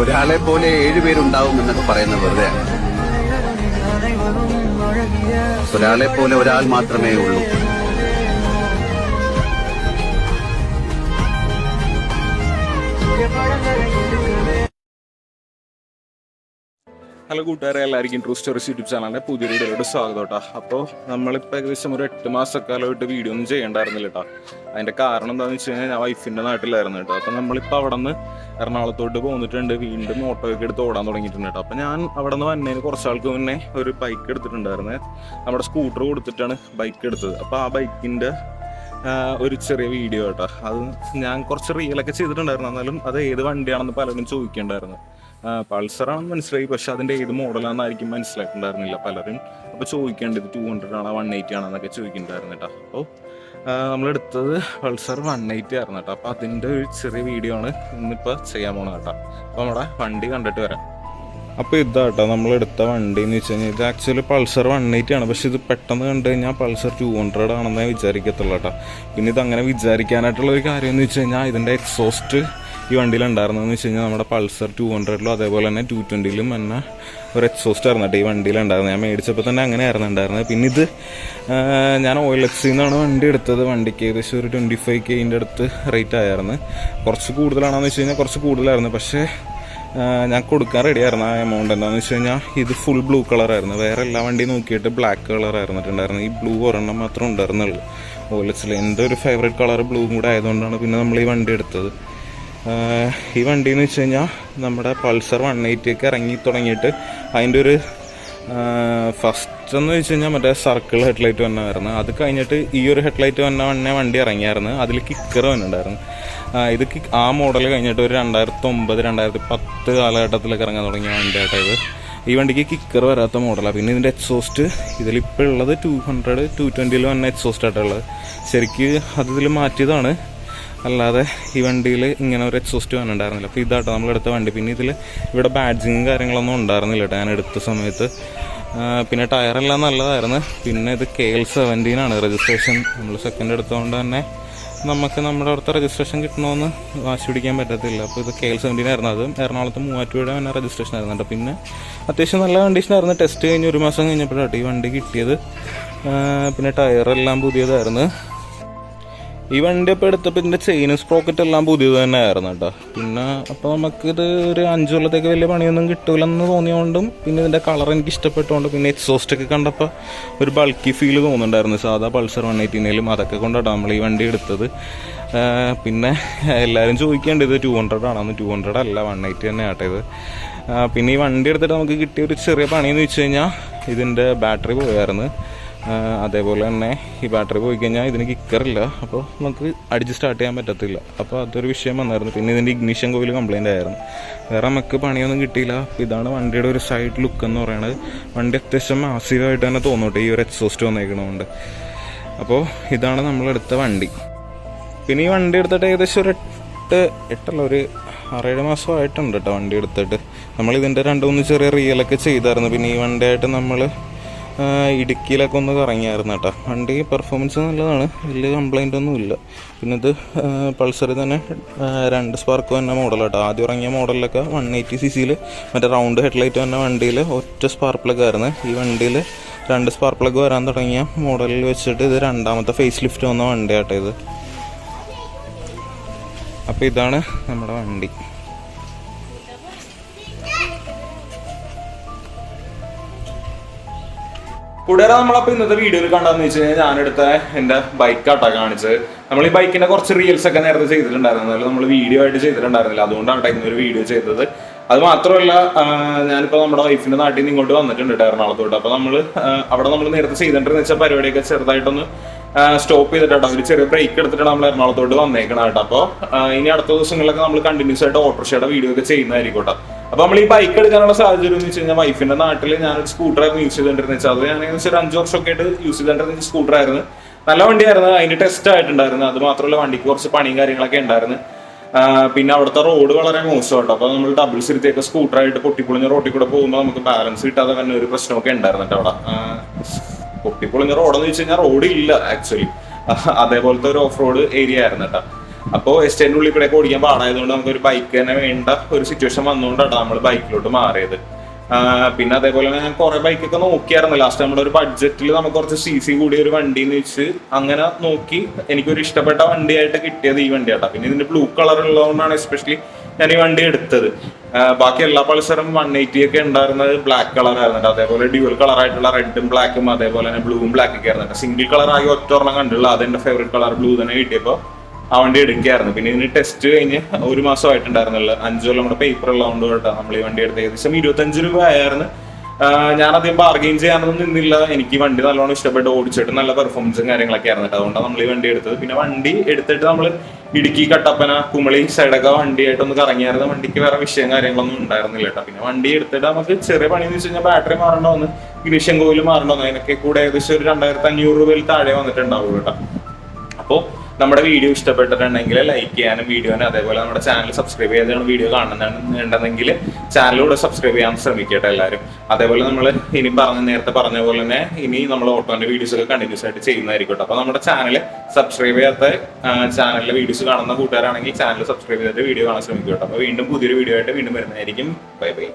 ഒരാളെ പോലെ ഏഴുപേരുണ്ടാവും എന്നൊക്കെ പറയുന്ന വെറുതെ ഒരാളെ പോലെ ഒരാൾ മാത്രമേ ഉള്ളൂ. ഹലോ കൂട്ടുകാരെ എല്ലാവർക്കും ട്രൂ സ്റ്റോറീസ് യൂട്യൂബ് ചാനലിന്റെ പുതിയ വീഡിയോയിലോട്ട് സ്വാഗതം കേട്ടോ അപ്പോൾ നമ്മളിപ്പോൾ ഏകദേശം ഒരു എട്ട് മാസക്കാലമായിട്ട് വീഡിയോ ഒന്നും ചെയ്യണ്ടായിരുന്നില്ല കേട്ടോ അതിന്റെ കാരണം എന്താണെന്ന് വെച്ച് കഴിഞ്ഞാൽ ഞാൻ വൈഫിന്റെ നാട്ടിലായിരുന്നു കേട്ടോ അപ്പോൾ നമ്മളിപ്പോൾ അവിടെ നിന്ന് എറണാകുളത്തോട്ട് പോന്നിട്ടുണ്ട്. വീണ്ടും ഓട്ടോയൊക്കെ എടുത്ത് ഓടാൻ തുടങ്ങിയിട്ടുണ്ട് കേട്ടോ അപ്പോൾ ഞാൻ അവിടെ നിന്ന് വന്നതിന് കുറച്ച് ആൾക്ക് മുന്നേ ഒരു ബൈക്ക് എടുത്തിട്ടുണ്ടായിരുന്നേ. നമ്മുടെ സ്കൂട്ടർ കൊടുത്തിട്ടാണ് ബൈക്ക് എടുത്തത്. അപ്പോൾ ആ ബൈക്കിന്റെ ഒരു ചെറിയ വീഡിയോ കേട്ടോ അത് ഞാൻ കുറച്ച് റീലൊക്കെ ചെയ്തിട്ടുണ്ടായിരുന്നു. എന്നാലും അത് ഏത് വണ്ടിയാണെന്ന് പലരും ചോദിക്കണ്ടായിരുന്നു. പൾസറാണെന്ന് മനസ്സിലായി. പക്ഷെ അതിന്റെ ഏത് മോഡലാണെന്നായിരിക്കും മനസ്സിലായിട്ടുണ്ടായിരുന്നില്ല. പലരും അപ്പോൾ ചോദിക്കേണ്ടത് ടു ഹൺഡ്രഡ് ആണോ വൺ എയ്റ്റി ആണെന്നൊക്കെ ചോദിക്കുന്നുണ്ടായിരുന്നു കേട്ടോ. അപ്പോൾ നമ്മളെടുത്തത് പൾസർ വൺ എയ്റ്റി ആയിരുന്നു കേട്ടോ. അപ്പോൾ അതിന്റെ ഒരു ചെറിയ വീഡിയോ ആണ് ഇന്നിപ്പോൾ ചെയ്യാൻ പോകുന്നത് കേട്ടോ. അപ്പോൾ നമ്മുടെ വണ്ടി കണ്ടിട്ട് വരാം. അപ്പോൾ ഇതാട്ടോ നമ്മൾ എടുത്ത വണ്ടി എന്ന് വെച്ച് കഴിഞ്ഞാൽ ഇത് ആക്ച്വലി പൾസർ വൺ എയ്റ്റി ആണ്. പക്ഷെ ഇത് പെട്ടെന്ന് കണ്ടു കഴിഞ്ഞാൽ പൾസർ ടു ഹൺഡ്രഡ് ആണെന്നേ വിചാരിക്കത്തുള്ളൂ കേട്ടോ. പിന്നെ ഇത് അങ്ങനെ വിചാരിക്കാനായിട്ടുള്ള ഒരു കാര്യം എന്ന് വെച്ച് കഴിഞ്ഞാൽ ഇതിന്റെ എക്സോസ്റ്റ് ഈ വണ്ടിയിൽ ഉണ്ടായിരുന്നതെന്ന് വെച്ച് കഴിഞ്ഞാൽ നമ്മുടെ പൾസർ ടു ഹൺഡ്രഡിലും അതേപോലെ തന്നെ ടു ട്വന്റിയിലും തന്നെ ഒരു എക്സോസ്റ്റ് ആയിരുന്നു ഈ വണ്ടിയിൽ ഉണ്ടായിരുന്നത് ഞാൻ മേടിച്ചപ്പോൾ തന്നെ അങ്ങനെ ആയിരുന്നു ഉണ്ടായിരുന്നത്. പിന്നെ ഇത് ഞാൻ ഓയിൽ എക്സിൽ നിന്നാണ് വണ്ടി എടുത്തത്. വണ്ടിക്ക് ഏകദേശം ഒരു ട്വന്റി ഫൈവ് കെയിന്റെ അടുത്ത് റേറ്റ് ആയിരുന്നു. കുറച്ച് കൂടുതലാണെന്ന് വെച്ച് കഴിഞ്ഞാൽ കുറച്ച് കൂടുതലായിരുന്നു. പക്ഷേ ഞാൻ കൊടുക്കാൻ റെഡിയായിരുന്നു ആ എമൗണ്ട് എന്താണെന്ന് വെച്ച് കഴിഞ്ഞാൽ ഇത് ഫുൾ ബ്ലൂ കളറായിരുന്നു വേറെ എല്ലാ വണ്ടിയും നോക്കിയിട്ട് ബ്ലാക്ക് കളർ ആയിരുന്നിട്ടുണ്ടായിരുന്നു ഈ ബ്ലൂ ഒരെണ്ണം മാത്രം ഉണ്ടായിരുന്നുള്ളൂ. ഓലസിൽ എന്റെ ഒരു ഫേവറേറ്റ് കളർ ബ്ലൂ കൂടെ ആയതുകൊണ്ടാണ് പിന്നെ നമ്മൾ ഈ വണ്ടി എടുത്തത്. ഈ വണ്ടി എന്ന് വെച്ച് കഴിഞ്ഞാൽ നമ്മുടെ പൾസർ വൺ എയ്റ്റിയൊക്കെ ഇറങ്ങി തുടങ്ങിയിട്ട് അതിന്റെ ഒരു ഫസ്റ്റ് എന്ന് വെച്ച് കഴിഞ്ഞാൽ മറ്റേ സർക്കിൾ ഹെഡ്ലൈറ്റ് വന്നായിരുന്നു അത് കഴിഞ്ഞിട്ട് ഈ ഒരു ഹെഡ്ലൈറ്റ് വന്ന വണ്ണേ വണ്ടി ഇറങ്ങിയായിരുന്നു. അതിൽ കിക്കർ വന്നിട്ടുണ്ടായിരുന്നു. ഇത് ആ മോഡൽ കഴിഞ്ഞിട്ട് ഒരു രണ്ടായിരത്തി ഒമ്പത് രണ്ടായിരത്തി പത്ത് കാലഘട്ടത്തിലൊക്കെ ഇറങ്ങാൻ തുടങ്ങിയ വണ്ടിയായിട്ടത് ഈ വണ്ടിക്ക് കിക്കർ വരാത്ത മോഡലാണ് പിന്നെ ഇതിന്റെ എക്സോസ്റ്റ് ഇതിലിപ്പോൾ ഉള്ളത് ടു ഹൺഡ്രഡ് ടു ട്വന്റിയിൽ വന്ന എക്സോസ്റ്റ് ആയിട്ടുള്ളത് ശരിക്ക് അത് ഇതിൽ മാറ്റിയതാണ്. അല്ലാതെ ഈ വണ്ടിയിൽ ഇങ്ങനെ ഒരു എക്സോസ്റ്റ് വന്നിട്ടുണ്ടായിരുന്നില്ല. അപ്പോൾ ഇതാട്ടോ നമ്മൾ എടുത്ത വണ്ടി. പിന്നെ ഇതിൽ ഇവിടെ ബാഡ്ജിങ്ങും കാര്യങ്ങളൊന്നും ഉണ്ടായിരുന്നില്ല കേട്ടോ. ഞാൻ എടുത്ത സമയത്ത്. പിന്നെ ടയറെല്ലാം നല്ലതായിരുന്നു. പിന്നെ ഇത് കെ എൽ സെവന്റീനാണ് രജിസ്ട്രേഷൻ നമ്മൾ സെക്കൻഡ് എടുത്തുകൊണ്ട് തന്നെ നമുക്ക് നമ്മുടെ അവിടുത്തെ രജിസ്ട്രേഷൻ കിട്ടണമെന്ന് വാശി പിടിക്കാൻ പറ്റത്തില്ല. അപ്പോൾ ഇത് കെ എൽ സെവന്റീൻ ആയിരുന്നു. അത് എറണാകുളത്ത് മൂവാറ്റുപുഴ തന്നെ രജിസ്ട്രേഷൻ ആയിരുന്നു കേട്ടോ. പിന്നെ അത്യാവശ്യം നല്ല കണ്ടീഷനായിരുന്നു ടെസ്റ്റ് കഴിഞ്ഞ് ഒരു മാസം കഴിഞ്ഞപ്പോഴാട്ടോ ഈ വണ്ടി കിട്ടിയത്. പിന്നെ ടയറെല്ലാം പുതിയതായിരുന്നു. ഈ വണ്ടി അപ്പോൾ എടുത്തപ്പോൾ ഇതിന്റെ ചെയിൻ സ്പ്രോക്കറ്റ് എല്ലാം പുതിയത് തന്നെ ആയിരുന്നു കേട്ടോ. പിന്നെ അപ്പോൾ നമുക്കിത് ഒരു അഞ്ച് കൊല്ലത്തേക്ക് വലിയ പണിയൊന്നും കിട്ടൂലെന്ന് തോന്നിയതുകൊണ്ടും പിന്നെ ഇതിന്റെ കളർ എനിക്ക് ഇഷ്ടപ്പെട്ടുകൊണ്ട് പിന്നെ എക്സോസ്റ്റ് ഒക്കെ കണ്ടപ്പോൾ ഒരു ബൾക്കി ഫീൽ തോന്നുന്നുണ്ടായിരുന്നു. സാധാ പൾസർ വൺ എയ്റ്റീനേലും അതൊക്കെ കൊണ്ടാട്ടോ നമ്മൾ ഈ വണ്ടി എടുത്തത്. പിന്നെ എല്ലാവരും ചോദിക്കേണ്ടത് ഇത് ടു ഹൺഡ്രഡ് ആണെന്ന് ടു ഹൺഡ്രഡ് അല്ല വൺ എയ്റ്റി തന്നെ ആട്ടെ ഇത്. പിന്നെ ഈ വണ്ടി എടുത്തിട്ട് നമുക്ക് കിട്ടിയ ഒരു ചെറിയ പണിയെന്ന് വെച്ച് കഴിഞ്ഞാൽ ഇതിന്റെ ബാറ്ററി പോയായിരുന്നു. അതേപോലെ തന്നെ ഈ ബാറ്ററി പോയി കഴിഞ്ഞാൽ ഇതിന് കിക്കറില്ല അപ്പോൾ നമുക്ക് അടിച്ച് സ്റ്റാർട്ട് ചെയ്യാൻ പറ്റത്തില്ല. അപ്പോൾ അതൊരു വിഷയം വന്നായിരുന്നു. പിന്നെ ഇതിന്റെ ഇഗ്നിഷൻ കോയിൽ കംപ്ലൈന്റ് ആയിരുന്നു. വേറെ നമുക്ക് പണിയൊന്നും കിട്ടിയില്ല. അപ്പോൾ ഇതാണ് വണ്ടിയുടെ ഒരു സൈഡ് ലുക്ക് എന്ന് പറയുന്നത് വണ്ടി അത്യാവശ്യം മാസീവായിട്ട് തന്നെ തോന്നട്ടെ ഈ ഒരു എക്സോസ്റ്റ് വന്നേക്കണതുകൊണ്ട് അപ്പോൾ ഇതാണ് നമ്മളെടുത്ത വണ്ടി. പിന്നെ ഈ വണ്ടി എടുത്തിട്ട് ഏകദേശം ഒരു എട്ട് എട്ടല്ല ഒരു ആറേഴ് മാസമായിട്ടുണ്ട് കേട്ടോ വണ്ടി എടുത്തിട്ട്. നമ്മൾ ഇതിന്റെ രണ്ട് മൂന്ന് ചെറിയ റിയലൊക്കെ ചെയ്തായിരുന്നു. പിന്നെ ഈ വണ്ടിയായിട്ട് നമ്മൾ ഇടുക്കിയിലൊക്കെ ഒന്ന് കറങ്ങിയായിരുന്നു കേട്ടോ. വണ്ടി പെർഫോമൻസ് നല്ലതാണ്. വലിയ കംപ്ലൈന്റ് ഒന്നും ഇല്ല. പിന്നെ ഇത് പൾസറിൽ തന്നെ രണ്ട് സ്പാർക്ക് തന്നെ മോഡൽ കേട്ടോ. ആദ്യം ഇറങ്ങിയ മോഡലിലൊക്കെ വൺ എയ്റ്റി സി സിയിൽ മറ്റേ റൗണ്ട് ഹെഡ്ലൈറ്റ് തന്നെ വണ്ടിയിൽ ഒറ്റ സ്പാർക്ക് പ്ലഗ് ആയിരുന്നു. ഈ വണ്ടിയിൽ രണ്ട് സ്പാർക്ക് പ്ലഗ് വരാൻ തുടങ്ങിയ മോഡലിൽ വെച്ചിട്ട് ഇത് രണ്ടാമത്തെ ഫേസ് ലിഫ്റ്റ് വന്ന വണ്ടിയാട്ടോ ഇത്. അപ്പോൾ ഇതാണ് നമ്മുടെ വണ്ടി. കൂടാതെ നമ്മളപ്പോ ഇന്നത്തെ വീഡിയോയിൽ കണ്ടതെന്ന് വെച്ച് കഴിഞ്ഞാൽ ഞാനെടുത്ത എന്റെ ബൈക്ക് ആട്ടാ കാണിച്ചത്. നമ്മൾ ഈ ബൈക്കിന്റെ കുറച്ച് റീൽസ് ഒക്കെ നേരത്തെ ചെയ്തിട്ടുണ്ടായിരുന്നു. എന്നാലും നമ്മൾ വീഡിയോ ആയിട്ട് ചെയ്തിട്ടുണ്ടായിരുന്നില്ല. അതുകൊണ്ടാണ് ഇന്നൊരു വീഡിയോ ചെയ്തത്. അത് മാത്രമല്ല ഞാനിപ്പോൾ ഞാനിപ്പോ നമ്മുടെ വൈഫിന്റെ നാട്ടിൽ നിന്ന് ഇങ്ങോട്ട് വന്നിട്ടുണ്ട് ട്ടോ എറണാകുളത്തോട്ട്. അപ്പോൾ നമ്മൾ അവിടെ നമ്മൾ നേരത്തെ ചെയ്തിട്ടുണ്ടെന്ന് വെച്ചാൽ പരിപാടിയൊക്കെ ചെറുതായിട്ടൊന്ന് സ്റ്റോപ്പ് ചെയ്തിട്ടാണ് ഒരു ചെറിയ ബ്രേക്ക് എടുത്തിട്ടാണ് നമ്മൾ എറണാകുളത്തോട്ട് വന്നേക്കണം കേട്ടോ അപ്പോൾ ഇനി അടുത്ത ദിവസങ്ങളിലൊക്കെ നമ്മൾ കണ്ടിന്യൂസ് ആയിട്ട് ഓട്ടോറിക്ഷയുടെ വീഡിയോ ഒക്കെ ചെയ്യുന്നതായിരിക്കും കേട്ടോ അപ്പൊ നമ്മൾ ഈ ബൈക്ക് എടുക്കാനുള്ള സാഹചര്യം എന്ന് വെച്ച് കഴിഞ്ഞാൽ വൈഫിന്റെ നാട്ടിൽ ഞാനൊരു സ്കൂട്ടറായിരുന്നു യൂസ് ചെയ്തിട്ടുണ്ടെന്ന് വെച്ചാൽ അത് ഞാൻ ഒരു അഞ്ച് വർഷമൊക്കെ ആയിട്ട് യൂസ് ചെയ്തിട്ടുണ്ടെന്ന സ്കൂട്ടർ ആയിരുന്നു. നല്ല വണ്ടിയായിരുന്നു. അതിന്റെ ടെസ്റ്റ് ആയിട്ടുണ്ടായിരുന്നു. അത് മാത്രമല്ല വണ്ടിക്ക് കുറച്ച് പണിയും കാര്യങ്ങളൊക്കെ ഉണ്ടായിരുന്നു. പിന്നെ അവിടുത്തെ റോഡ് വളരെ മോശമായിട്ടോ അപ്പൊ നമ്മൾ ഡബിൾ സിരിത്തേക്ക് സ്കൂട്ടറായിട്ട് പൊട്ടിപ്പൊളിഞ്ഞ റോട്ടിൽ കൂടെ പോകുമ്പോൾ നമുക്ക് ബാലൻസ് കിട്ടാതെ തന്നെ ഒരു പ്രശ്നമൊക്കെ ഉണ്ടായിരുന്നു അവിടെ. പൊട്ടിപ്പൊളിഞ്ഞ റോഡെന്ന് വെച്ച് കഴിഞ്ഞാൽ റോഡ് ഇല്ല ആക്ച്വലി അതേപോലത്തെ ഒരു ഓഫ് റോഡ് ഏരിയ ആയിരുന്നു കേട്ടോ. അപ്പോൾ എസ് ഉള്ളിൽ കൂടെ ഒക്കെ ഓടിക്കാൻ പാടായതുകൊണ്ട് നമുക്ക് ഒരു ബൈക്ക് തന്നെ വേണ്ട ഒരു സിറ്റുവേഷൻ വന്നുകൊണ്ടാണ് നമ്മൾ ബൈക്കിലോട്ട് മാറിയത്. പിന്നെ അതേപോലെ തന്നെ ഞാൻ കുറെ ബൈക്കൊക്കെ നോക്കിയായിരുന്നു. ലാസ്റ്റ് നമ്മുടെ ഒരു ബഡ്ജറ്റിൽ നമുക്ക് കുറച്ച് സി സി കൂടിയ ഒരു വണ്ടി എന്ന് വെച്ച് അങ്ങനെ നോക്കി എനിക്കൊരു ഇഷ്ടപ്പെട്ട വണ്ടിയായിട്ട് കിട്ടിയത് ഈ വണ്ടിയാട്ടാ. പിന്നെ ഇതിന്റെ ബ്ലൂ കളർ ഉള്ളതുകൊണ്ടാണ് എസ്പെഷ്യലി ഞാൻ ഈ വണ്ടി എടുത്തത്. ബാക്കി എല്ലാ പൾസറും വൺ എയ്റ്റി ഒക്കെ ഉണ്ടായിരുന്നത് ബ്ലാക്ക് കളർ ആയിരുന്നുണ്ട് അതേപോലെ ഡ്യുവൽ കളർ ആയിട്ടുള്ള റെഡും ബ്ലാക്കും അതേപോലെ തന്നെ ബ്ലൂവും ബ്ലാക്കൊക്കെ ആയിരുന്നുണ്ട് സിംഗിൾ കളർ ആയി ഒറ്റ ഒരെണ്ണം കണ്ടുള്ള അതെന്റെ ഫേവറേറ്റ് കളർ ബ്ലൂ തന്നെ കിട്ടിയപ്പോൾ ആ വണ്ടി എടുക്കുകയായിരുന്നു പിന്നെ ഇതിന് ടെസ്റ്റ് കഴിഞ്ഞ് ഒരു മാസമായിട്ടുണ്ടായിരുന്നല്ലോ. അഞ്ചു കൊല്ലം നമ്മുടെ പേപ്പർ ഉള്ളതുകൊണ്ട് കേട്ടോ നമ്മൾ ഈ വണ്ടി എടുത്ത് ഏകദേശം ഇരുപത്തഞ്ച് രൂപ ആയിരുന്നു ഞാൻ അധികം ബാർഗെയിൻ ചെയ്യാനൊന്നും നിന്നില്ല. എനിക്ക് വണ്ടി നല്ലോണം ഇഷ്ടപ്പെട്ട് ഓടിച്ചിട്ട് നല്ല പെർഫോമൻസും കാര്യങ്ങളൊക്കെ ആയിരുന്നു കേട്ടോ. അതുകൊണ്ടാണ് നമ്മൾ ഈ വണ്ടി എടുത്തത്. പിന്നെ വണ്ടി എടുത്തിട്ട് നമ്മൾ ഇടുക്കി കട്ടപ്പന കുമളി സൈഡൊക്കെ വണ്ടിയായിട്ടൊന്ന് കറങ്ങിയായിരുന്നു. വണ്ടിക്ക് വേറെ വിഷയം കാര്യങ്ങളൊന്നും ഉണ്ടായിരുന്നില്ല കേട്ടോ. പിന്നെ വണ്ടി എടുത്തിട്ട് നമുക്ക് ചെറിയ പണി എന്ന് വെച്ച് കഴിഞ്ഞാൽ ബാറ്ററി മാറണമെന്ന് ഇഗ്നിഷൻ കോയിൽ മാറണമെന്ന് അതിനൊക്കെ കൂടെ ഏകദേശം ഒരു രണ്ടായിരത്തി അഞ്ഞൂറ് രൂപയിൽ താഴെ വന്നിട്ടുണ്ടാവുള്ളൂ കേട്ടോ. അപ്പോൾ നമ്മുടെ വീഡിയോ ഇഷ്ടപ്പെട്ടിട്ടുണ്ടെങ്കിൽ ലൈക്ക് ചെയ്യാനും വീഡിയോനെ അതേപോലെ നമ്മുടെ ചാനൽ സബ്സ്ക്രൈബ് ചെയ്താണ് വീഡിയോ കാണുന്നുണ്ടെന്നുണ്ടെങ്കിൽ ചാനലിലൂടെ സബ്സ്ക്രൈബ് ചെയ്യാൻ ശ്രമിക്കട്ടെ എല്ലാവരും. അതേപോലെ നമ്മൾ ഇനി പറഞ്ഞ നേരത്തെ പറഞ്ഞ പോലെ തന്നെ ഇനി നമ്മൾ ഓട്ടോന്റെ വീഡിയോസ് ഒക്കെ കണ്ടിന്യൂസ് ആയിട്ട് ചെയ്യുന്നതായിരിക്കും അപ്പോൾ നമ്മുടെ ചാനൽ സബ്സ്ക്രൈബ് ചെയ്യാത്ത ചാനലിലെ വീഡിയോസ് കാണുന്ന കൂട്ടുകാരാണെങ്കിൽ ചാനൽ സബ്സ്ക്രൈബ് ചെയ്തിട്ട് വീഡിയോ കാണാൻ ശ്രമിക്കും അപ്പോൾ വീണ്ടും പുതിയൊരു വീഡിയോ ആയിട്ട് വീണ്ടും വരുന്നതായിരിക്കും. Bye bye